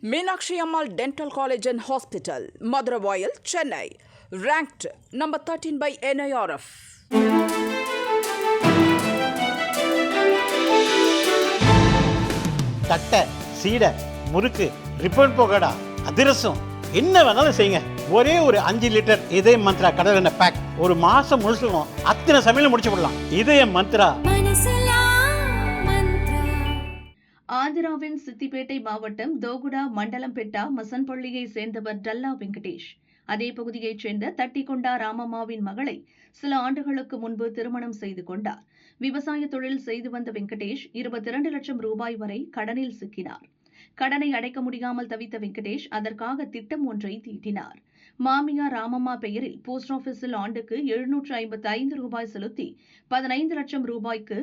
Meenakshi Ammal dental college and hospital Maduravoyal Chennai. Ranked number 13 by NIRF தட்டை சீடை முறுக்கு ribbon போகடா அதிரசம். என்ன வேணாலும் செய்யுங்க. ஒரே ஒரு அஞ்சு லிட்டர் இதய மந்த்ரா கடலெண்ணெய் பேக் ஒரு மாசம் முழுசுக்கும் அத்தனை சமையல் முடிச்சு விடலாம். இதய மந்த்ரா ஆந்திராவின் சித்திப்பேட்டை மாவட்டம் தோகுடா மண்டலம் பெட்டா மசன்பள்ளியை சேர்ந்தவர் டல்லா வெங்கடேஷ். அதே பகுதியைச் சேர்ந்த தட்டிக்கொண்டா ராமம்மாவின் மகளை சில ஆண்டுகளுக்கு முன்பு திருமணம் செய்து கொண்டார். விவசாய தொழில் செய்து வந்த வெங்கடேஷ் இருபத்தி இரண்டு லட்சம் ரூபாய் வரை கடனில் சிக்கினார். கடனை அடைக்க முடியாமல் தவித்த வெங்கடேஷ் அதற்காக திட்டம் ஒன்றை தீட்டினார். மாமியார் ராமம்மா பெயரில் போஸ்ட் ஆபீஸில் ஆண்டுக்கு எழுநூற்று ஐம்பத்தி ஐந்து ரூபாய் செலுத்தி பதினைந்து லட்சம் ரூபாய்க்கு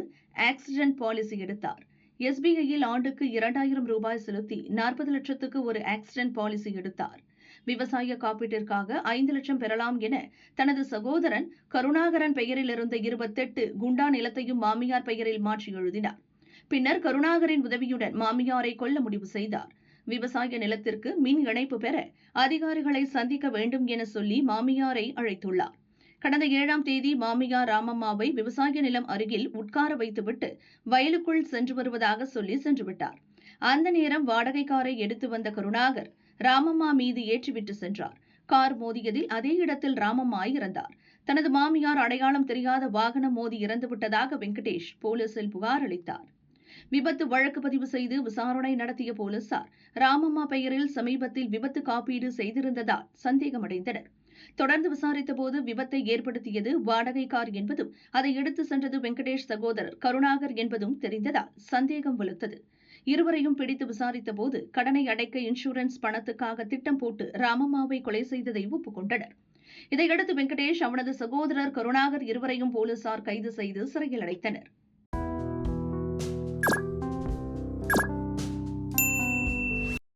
ஆக்சிடென்ட் பாலிசி எடுத்தார். எஸ்பிஐயில் ஆண்டுக்கு இரண்டாயிரம் ரூபாய் செலுத்தி நாற்பது லட்சத்துக்கு ஒரு ஆக்சிடென்ட் பாலிசி எடுத்தார். விவசாய காப்பீட்டிற்காக ஐந்து லட்சம் பெறலாம் என தனது சகோதரன் கருணாகரன் பெயரில் இருந்த இருபத்தெட்டு குண்டா நிலத்தையும் மாமியார் பெயரில் மாற்றி எழுதினார். பின்னர் கருணாகரின் உதவியுடன் மாமியாரை கொல்ல முடிவு செய்தார். விவசாய நிலத்திற்கு மின் இணைப்பு பெற அதிகாரிகளை சந்திக்க வேண்டும் என சொல்லி மாமியாரை அழைத்துள்ளார். கடந்த ஏழாம் தேதி மாமியார் ராமம்மாவை விவசாய நிலம் அருகில் உட்கார வைத்துவிட்டு வயலுக்குள் சென்று வருவதாக சொல்லி சென்றுவிட்டார் அந்த நேரம் வாடகை காரை எடுத்து வந்த கருணாகர் ராமம்மா மீது ஏற்றிவிட்டு சென்றார். கார் மோதியதில் அதே இடத்தில் ராமம்மா இறந்தார். தனது மாமியார் அடையாளம் தெரியாத வாகனம் மோதி இறந்துவிட்டதாக வெங்கடேஷ் போலீசில் புகார் அளித்தார். விபத்து வழக்கு பதிவு செய்து விசாரணை நடத்திய போலீசார் ராமம்மா பெயரில் சமீபத்தில் விபத்து காப்பீடு செய்திருந்ததால் சந்தேகமடைந்தனர். தொடர்ந்து விசாரித்தபோது விபத்தை ஏற்படுத்தியது வாடகை கார் என்பதும் அதை எடுத்து சென்றது வெங்கடேஷ் சகோதரர் கருணாகர் என்பதும் தெரிந்ததால் சந்தேகம் வலுத்தது இருவரையும் பிடித்து விசாரித்தபோது கடனை அடைக்க இன்சூரன்ஸ் பணத்துக்காக திட்டம் போட்டு ராமம்மாவை கொலை செய்ததை ஒப்புக்கொண்டனர். இதையடுத்து வெங்கடேஷ் அவனது சகோதரர் கருணாகர் இருவரையும் போலீசார் கைது செய்து சிறையில் அடைத்தனர்.